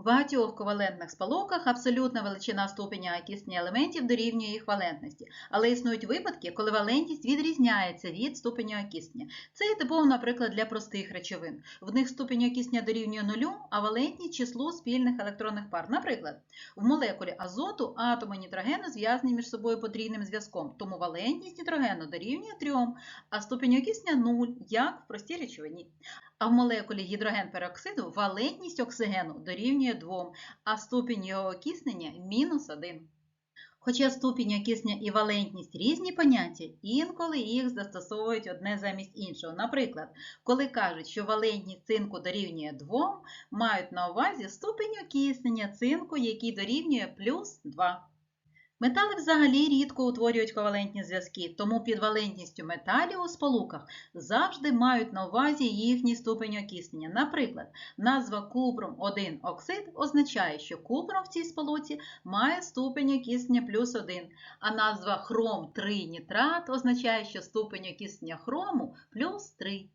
В багатьох ковалентних сполуках абсолютна величина ступеня окиснення елементів дорівнює їх валентності, але існують випадки, коли валентність відрізняється від ступеня окиснення. Це є типово, наприклад, для простих речовин. В них ступінь окиснення дорівнює нулю, а валентність числу спільних електронних пар. Наприклад, в молекулі азоту атоми нітрогену зв'язані між собою потрійним зв'язком, тому валентність нітрогену дорівнює 3, а ступінь окиснення 0, як в простій речовині. А в молекулі гідрогенпероксиду валентність оксигену дорівнює 2, а ступінь його окиснення мінус 1. Хоча ступінь окиснення і валентність різні поняття, інколи їх застосовують одне замість іншого. Наприклад, коли кажуть, що валентність цинку дорівнює 2, мають на увазі ступінь окиснення цинку, який дорівнює плюс 2. Метали взагалі рідко утворюють ковалентні зв'язки, тому під валентністю металів у сполуках завжди мають на увазі їхній ступень окиснення. Наприклад, назва купрум 1 оксид означає, що купрум в цій сполуці має ступень окиснення плюс 1, а назва хром 3 нітрат означає, що ступень окиснення хрому плюс 3.